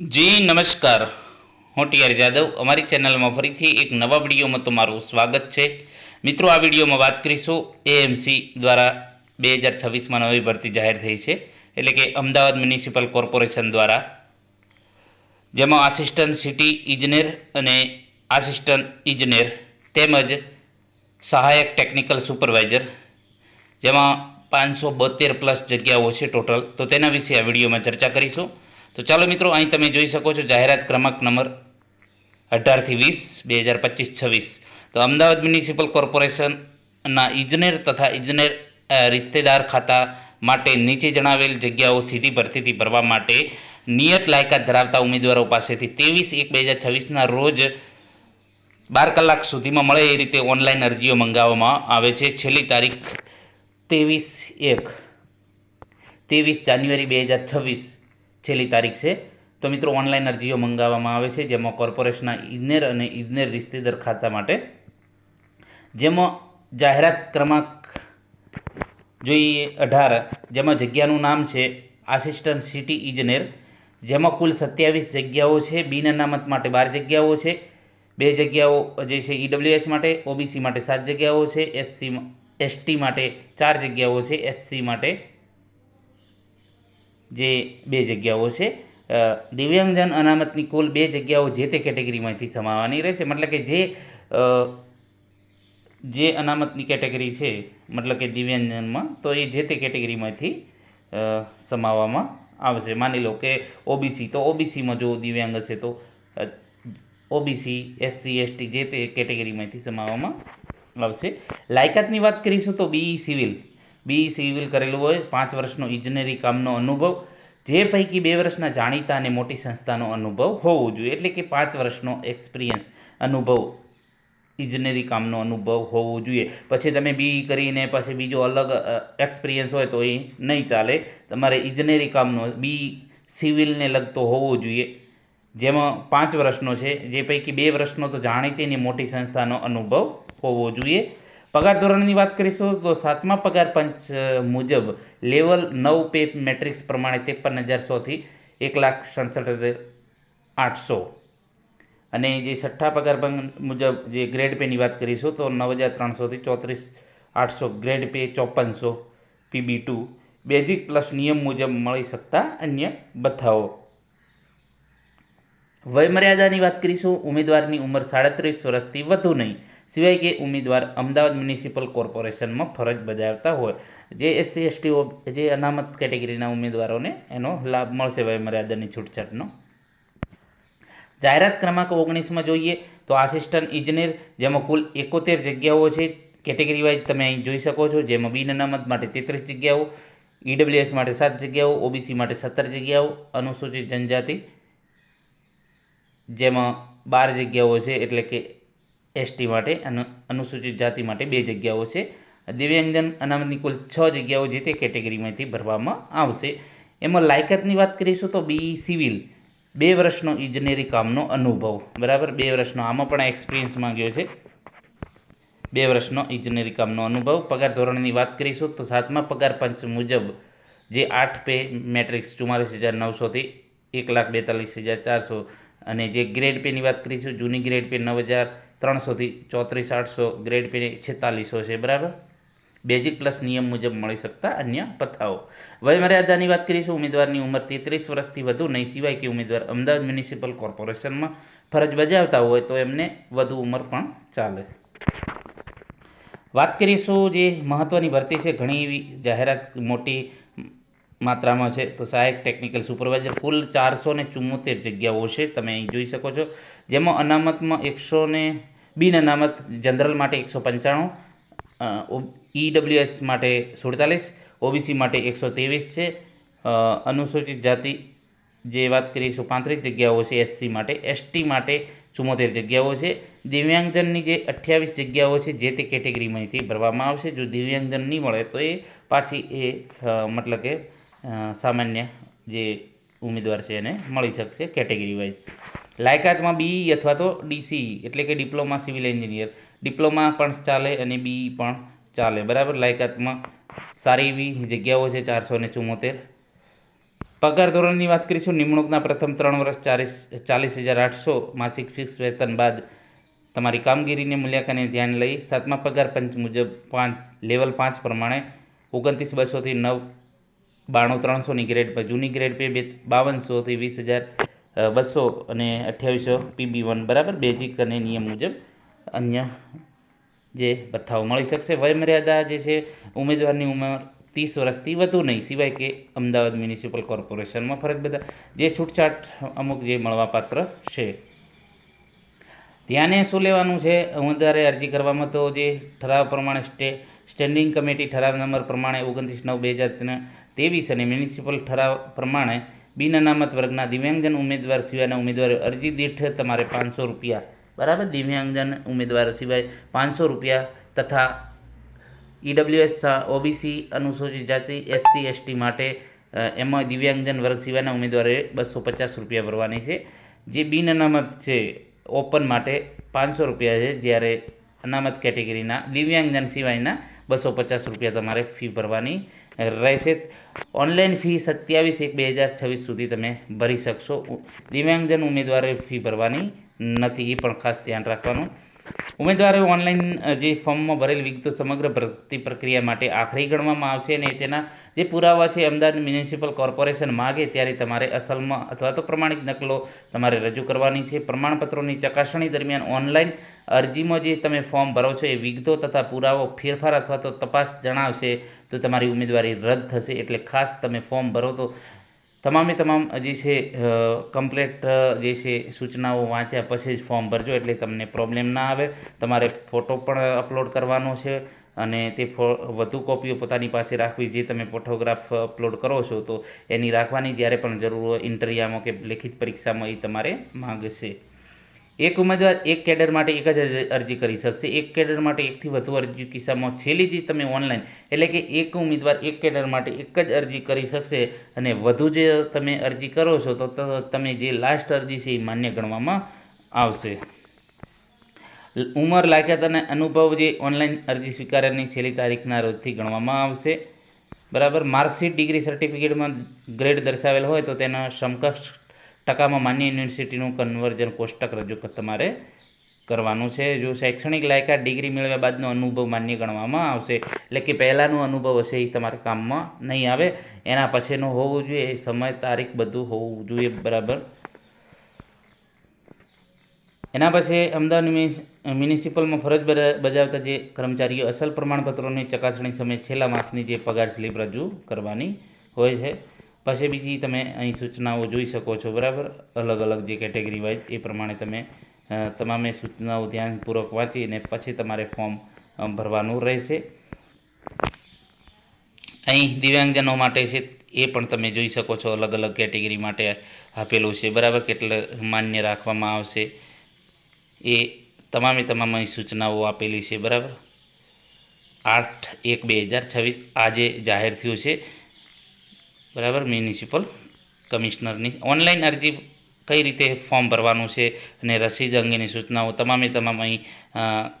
જી, નમસ્કાર. હું ટીઆર જાદવ. અમારી ચેનલમાં ફરીથી એક નવા વિડીયોમાં તમારું સ્વાગત છે. મિત્રો, આ વિડીયોમાં વાત કરીશું એએમસી દ્વારા બે હજાર છવ્વીસમાં નવી ભરતી જાહેર થઈ છે. એટલે કે અમદાવાદ મ્યુનિસિપલ કોર્પોરેશન દ્વારા. જેમાં આસિસ્ટન્ટ સિટી ઇજનેર અને આસિસ્ટન્ટ ઇજનેર તેમજ સહાયક ટેકનિકલ સુપરવાઇઝર, જેમાં પાંચસો બોતેર પ્લસ જગ્યાઓ છે ટોટલ. તો તેના વિશે આ વિડીયોમાં ચર્ચા કરીશું. તો ચાલો મિત્રો, અહીં તમે જોઈ શકો છો જાહેરાત ક્રમાંક નંબર અઢારથી વીસ, બે હજાર પચીસ, છવ્વીસ. તો અમદાવાદ મ્યુનિસિપલ કોર્પોરેશનના ઇજનેર તથા ઇજનેર રિશ્તેદાર ખાતા માટે નીચે જણાવેલ જગ્યાઓ સીધી ભરતીથી ભરવા માટે નિયત લાયકાત ધરાવતા ઉમેદવારો પાસેથી ત્રેવીસ એક, બે હજાર છવ્વીસના રોજ બાર કલાક સુધીમાં મળે એ રીતે ઓનલાઈન અરજીઓ મંગાવવામાં આવે છે. છેલ્લી તારીખ ત્રેવીસ એક, ત્રેવીસ જાન્યુઆરી બે હજાર છવ્વીસ. છેલ્લી તારીખ છે. તો મિત્રો, ઓનલાઈન અરજીઓ મંગાવવામાં આવે છે, જેમાં કોર્પોરેશનના ઇજનેર અને ઇજનેર રિશ્તેદાર ખાતા માટે. જેમાં જાહેરાત ક્રમાંક જોઈએ અઢાર, જેમાં જગ્યાનું નામ છે આસિસ્ટન્ટ સિટી ઇજનેર જેમાં કુલ સત્યાવીસ જગ્યાઓ છે, બિન અનામત માટે બાર જગ્યાઓ છે, બે જગ્યાઓ જે છે ઈડબ્લ્યુએસ માટે ઓબીસી માટે સાત જગ્યાઓ છે એસસી એસટી માટે ચાર જગ્યાઓ છે એસસી માટે જે બે જગ્યાઓ છે દિવ્યાંગજન અનામતની કુલ બે જગ્યાઓ જે તે કેટેગરીમાંથી સમાવવાની રહેશે. મતલબ કે જે જે અનામતની કેટેગરી છે, મતલબ કે દિવ્યાંગજનમાં, તો એ જે તે કેટેગરીમાંથી સમાવવામાં આવશે. માની લો કે ઓબીસી, તો ઓબીસીમાં જો દિવ્યાંગ હશે, તો ઓબીસી, એસસી, એસટી જે તે કેટેગરીમાંથી સમાવવામાં આવશે. લાયકાતની વાત કરીશું તો બીઈ સિવિલ. બીઈ સિવિલ કરેલું હોય, પાંચ વર્ષનો ઇજનેરી કામનો અનુભવ. જે પૈકી બે વર્ષના જાણીતા અને મોટી સંસ્થાનો અનુભવ હોવો જોઈએ. એટલે કે પાંચ વર્ષનો એક્સપિરિયન્સ અનુભવ, ઇજનેરી કામનો અનુભવ હોવો જોઈએ. પછી તમે બી કરીને પછી બીજો અલગ એક્સપિરિયન્સ હોય તો એ નહીં ચાલે. તમારે ઇજનેરી કામનો, બી સિવિલને લગતો હોવો જોઈએ. જેમાં પાંચ વર્ષનો છે. જે પૈકી બે વર્ષનો તો જાણીતી અને મોટી સંસ્થાનો અનુભવ હોવો જોઈએ. પગાર ધોરણની વાત કરીશું તો સાતમા પગાર પંચ મુજબ લેવલ નવ પે મેટ્રિક્સ પ્રમાણે ત્રેપન હજાર સોથી એક લાખ સડસઠ હજાર આઠસો. અને જે છઠ્ઠા પગાર પંચ મુજબ જે ગ્રેડ પેની વાત કરીશું તો નવ હજાર ત્રણસોથી ચોત્રીસ આઠસો. ગ્રેડ પે ચોપનસો, પીબી ટુ. બેઝિક પ્લસ નિયમ મુજબ મળી શકતા અન્ય બથાઓ વયમર્યાદાની વાત કરીશું, ઉમેદવારની ઉંમર સાડત્રીસ વર્ષથી વધુ નહીં. સિવાય કે ઉમેદવાર અમદાવાદ મ્યુનિસિપલ કોર્પોરેશનમાં ફરજ બજાવતા હોય. જે એસસી, એસટી જે અનામત કેટેગરીના ઉમેદવારોને એનો લાભ મળશે વયમર્યાદાની છૂટછાટનો. જાહેરાત ક્રમાંક ઓગણીસમાં જોઈએ તો આસિસ્ટન્ટ ઇજનેર, જેમાં કુલ એકોતેર જગ્યાઓ છે. કેટેગરી વાઇઝ તમે અહીં જોઈ શકો છો, જેમાં બિન અનામત માટે તેત્રીસ જગ્યાઓ, ઈડબ્લ્યુએસ માટે સાત જગ્યાઓ, ઓબીસી માટે સત્તર જગ્યાઓ, અનુસૂચિત જનજાતિ, જેમાં બાર જગ્યાઓ છે, એટલે કે એસટી માટે, અને, અનુસૂચિત જાતિ માટે બે જગ્યાઓ છે. દિવ્યાંગજન અનામતની કુલ છ જગ્યાઓ જે તે કેટેગરીમાંથી ભરવામાં આવશે. એમાં લાયકાતની વાત કરીશું તો બી સિવિલ, બે વર્ષનો ઇજનેરી કામનો અનુભવ. બરાબર? બે વર્ષનો, આમાં પણ એક્સપિરિયન્સ માંગ્યો છે. બે વર્ષનો ઇજનેરી કામનો અનુભવ. પગાર ધોરણની વાત કરીશું તો સાતમા પગાર પંચ મુજબ જે આઠ પે મેટ્રિક્સ ચુમ્માલીસ હજાર નવસોથી એક લાખ બેતાલીસ હજાર ચારસો અને જે ગ્રેડ પેની વાત કરીશું, જૂની ગ્રેડ પે નવ હજાર ત્રણસોથી ચોત્રીસ, આઠસો ગ્રેડ પીની છેતાલીસો છે, બરાબર? બેઝિક પ્લસ નિયમ મુજબ મળી શકતા અન્ય પથાઓ વયમર્યાદાની વાત કરીશું, ઉમેદવારની ઉંમર તેત્રીસ વર્ષથી વધુ નહીં, સિવાય કે ઉમેદવાર અમદાવાદ મ્યુનિસિપલ કોર્પોરેશનમાં ફરજ બજાવતા હોય તો એમને વધુ ઉંમર પણ ચાલે. વાત કરીશું જે મહત્ત્વની ભરતી છે, ઘણી એવી જાહેરાત, મોટી માત્રામાં છે. તો સહાયક ટેકનિકલ સુપરવાઇઝર કુલ ચારસો ને ચુમ્મોતેર જગ્યાઓ છે. તમે અહીં જોઈ શકો છો. જેમાં અનામતમાં એકસો ને, બિન અનામત જનરલ માટે એકસો પંચાણું ઈડબ્લ્યુએસ માટે સુડતાલીસ ઓબીસી માટે એકસો ત્રેવીસ છે. અનુસૂચિત જાતિ જે વાત કરીશું પાંત્રીસ જગ્યાઓ છે એસસી માટે. એસટી માટે ચુમ્મોતેર જગ્યાઓ છે. દિવ્યાંગજનની જે અઠ્યાવીસ જગ્યાઓ છે, જે તે કેટેગરીમાંથી ભરવામાં આવશે. જો દિવ્યાંગજન નહીં મળે, તો એ પાછી એ મતલબ કે સામાન્ય જે ઉમેદવાર છે એને મળી શકશે કેટેગરી વાઇઝ. લાયકાતમાં બી અથવા તો ડીસી એટલે કે ડિપ્લોમા સિવિલ એન્જિનિયર. ડિપ્લોમા પણ ચાલે અને બી પણ ચાલે. બરાબર? લાયકાતમાં સારી એવી જગ્યાઓ છે ચારસો ને ચુમ્મોતેર પગાર ધોરણની વાત કરીશું. નિમણૂકના પ્રથમ ત્રણ વર્ષ ચાલીસ ચાલીસ હજાર આઠસો. માસિક ફિક્સ વેતન બાદ તમારી કામગીરીને મૂલ્યાંકનને ધ્યાન લઈ સાતમા પગાર પંચ મુજબ પાંચ લેવલ પાંચ પ્રમાણે ઓગણત્રીસ બસોથી નવ બાણું ત્રણસોની ગ્રેડ પર. જૂની ગ્રેડ પે બે બાવનસોથી વીસ હજાર બસો અને અઠ્યાવીસો પીબી વન બરાબર? બેઝિક અને નિયમ મુજબ અન્ય જે ભથ્થાઓ મળી શકશે. વયમર્યાદા જે છે, ઉમેદવારની ઉંમર ત્રીસ વર્ષથી વધુ નહીં, સિવાય કે અમદાવાદ મ્યુનિસિપલ કોર્પોરેશનમાં ફરજ બધા. જે છૂટછાટ અમુક જે મળવાપાત્ર છે. ધ્યાને શું લેવાનું છે? ઉમેદવારે અરજી કરવામાં તો જે ઠરાવ પ્રમાણે સ્ટે સ્ટેન્ડિંગ કમિટી ઠરાવ નંબર પ્રમાણે ઓગણત્રીસ નવ બે હજાર ત્રેવીસ અને મ્યુનિસિપલ ઠરાવ પ્રમાણે બિન અનામત વર્ગના દિવ્યાંગજન ઉમેદવાર સિવાયના ઉમેદવારે અરજી દીઠ તમારે પાંચસો રૂપિયા. બરાબર? દિવ્યાંગજન ઉમેદવાર સિવાય પાંચસો રૂપિયા તથા ઈડબ્લ્યુએસ ઓબીસી અનુસૂચિત જાતિ એસસી એસટી માટે એમાં દિવ્યાંગજન વર્ગ સિવાયના ઉમેદવારે બસો પચાસ રૂપિયા ભરવાની છે. જે બિન અનામત છે, ઓપન માટે પાંચસો રૂપિયા છે, જ્યારે અનામત કેટેગરીના દિવ્યાંગજન સિવાયના બસો પચાસ રૂપિયા તમારે ફી ભરવાની રહેશે. ઓનલાઈન ફી સત્યાવીસ એક બે હજાર છવ્વીસ સુધી તમે ભરી શકશો. દિવ્યાંગજન ઉમેદવારે ફી ભરવાની નથી, એ પણ ખાસ ધ્યાન રાખવાનું. ઉમેદવારે ઓનલાઈન જે ફોર્મમાં ભરેલ વિગતો સમગ્ર ભરતી પ્રક્રિયા માટે આખરી ગણવામાં આવશે અને તેના જે પુરાવા છે અમદાવાદ મ્યુનિસિપલ કોર્પોરેશન માગે ત્યારે તમારે અસલમાં અથવા તો પ્રમાણિત નકલો તમારે રજૂ કરવાની છે. પ્રમાણપત્રોની ચકાસણી દરમિયાન ઓનલાઈન અરજીમાં જે તમે ફોર્મ ભરો છો એ વિગતો તથા પુરાવો ફેરફાર અથવા તો તપાસ જણાવશે તો તમારી ઉમેદવારી રદ થશે. એટલે ખાસ તમે ફોર્મ ભરો તો તમામે તમામ જે છે કમ્પ્લેટ જે છે, સૂચનાઓ વાંચ્યા પછી જ ફોર્મ ભરજો એટલે તમને પ્રોબ્લેમ ના આવે. તમારે ફોટો પણ અપલોડ કરવાનો છે અને તે ફો, વધુ કોપીઓ પોતાની પાસે રાખવી જે તમે ફોટોગ્રાફ અપલોડ કરો છો તો એની રાખવાની જ્યારે પણ જરૂર હોય ઇન્ટરવ્યુમાં કે લેખિત પરીક્ષામાં એ તમારે માંગશે. એક ઉમેદવાર એક કેડર માટે એક જ અરજી- કરી શકશે. એક કેડર માટે એકથી વધુ અરજી કિસ્સામાં છેલ્લી જે તમે ઓનલાઈન, એટલે કે એક ઉમેદવાર એક કેડર માટે એક જ અરજી કરી શકશે અને વધુ જે તમે અરજી કરો છો, તો તમે જે લાસ્ટ અરજી છે એ માન્ય ગણવામાં આવશે. ઉંમર, લાયકાત અને અનુભવ જે ઓનલાઈન અરજી સ્વીકારવાની છેલ્લી તારીખના રોજથી ગણવામાં આવશે. બરાબર? માર્કશીટ, ડિગ્રી સર્ટિફિકેટમાં ગ્રેડ દર્શાવેલ હોય તો તેના સમકક્ષ ટકામાં માન્ય યુનિવર્સિટીનું કન્વર્જન કોષ્ટક રજૂ તમારે કરવાનું છે. જો શૈક્ષણિક લાયકાત ડિગ્રી મેળવ્યા બાદનો અનુભવ માન્ય ગણવામાં આવશે. એટલે કે પહેલાંનો અનુભવ હશે એ તમારે કામમાં નહીં આવે. એના પછીનો હોવું જોઈએ, એ સમય, તારીખ બધું હોવું જોઈએ, બરાબર? એના પછી અમદાવાદ મ્યુનિસ- મ્યુનિસિપલમાં ફરજ બજા- બજાવતા જે કર્મચારીઓ, અસલ પ્રમાણપત્રોની ચકાસણી સમયે છેલ્લા માસની જે પગાર સ્લિપ રજૂ કરવાની હોય છે. પછી બીજી તમે અહીં સૂચનાઓ જોઈ શકો છો, બરાબર? અલગ અલગ જે કેટેગરી વાઇઝ એ પ્રમાણે તમે તમામે સૂચનાઓ ધ્યાનપૂર્વક વાંચીને પછી તમારે ફોર્મ ભરવાનું રહેશે. અહીં દિવ્યાંગજનો માટે છે, એ પણ તમે જોઈ શકો છો, અલગ અલગ કેટેગરી માટે આપેલું છે, બરાબર? કેટલે માન્ય રાખવામાં આવશે. એ તમામે તમામ અહીં સૂચનાઓ આપેલી છે, બરાબર? આઠ એક બે હજાર છવ્વીસ આજે જાહેર થયું છે. બરાબર? મ્યુનિસિપલ કમિશનરની ઓનલાઈન અરજી કઈ રીતે ફોર્મ ભરવાનું છે અને રસીદ અંગેની સૂચનાઓ તમામે તમામ અહીં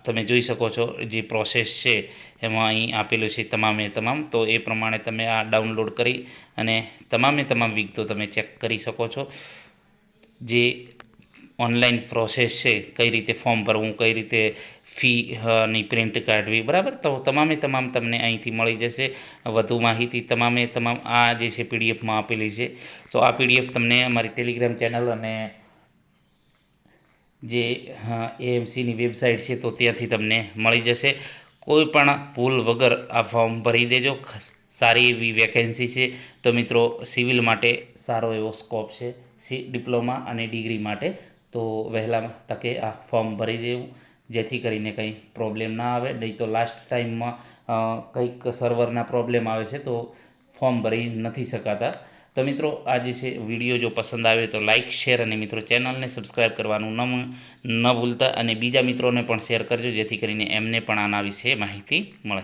તમે જોઈ શકો છો જે પ્રોસેસ છે એમાં અહીં આપેલું છે તમામે તમામ. તો એ પ્રમાણે તમે આ ડાઉનલોડ કરી અને તમામે તમામ વિગતો તમે ચેક કરી શકો છો. જે ઓનલાઈન પ્રોસેસ છે, કઈ રીતે ફોર્મ ભરવું, કઈ રીતે ફી ની પ્રિન્ટ કાઢવી, બરાબર? તો તમામે તમામ તમને અહીંથી મળી જશે. વધુ માહિતી તમામે તમામ આ જે છે પીડીએફમાં આપેલી છે. તો આ પીડીએફ તમને અમારી ટેલિગ્રામ ચેનલ અને જે એએમસીની વેબસાઇટ છે, તો ત્યાંથી તમને મળી જશે. કોઈ પણ ભૂલ વગર આ ફોર્મ ભરી દેજો. સારી એવી વેકેન્સી છે. તો મિત્રો સિવિલ માટે સારો એવો સ્કોપ છે. સી ડિપ્લોમા અને ડિગ્રી માટે તો વહેલા તકે આ ફોર્મ ભરી દેવું, જેથી કરીને કંઈ પ્રોબ્લેમ ના આવે. નહીં તો લાસ્ટ ટાઈમમાં કંઈક સર્વરના પ્રોબ્લેમ આવે છે તો ફોર્મ ભરી નથી શકાતા. તો મિત્રો, આ જે છે વીડિયો જો પસંદ આવે તો લાઇક શેર અને મિત્રો ચેનલને સબસ્ક્રાઈબ કરવાનું ન ન ભૂલતા. અને બીજા મિત્રોને પણ શેર કરજો, જેથી કરીને એમને પણ આના વિશે માહિતી મળે.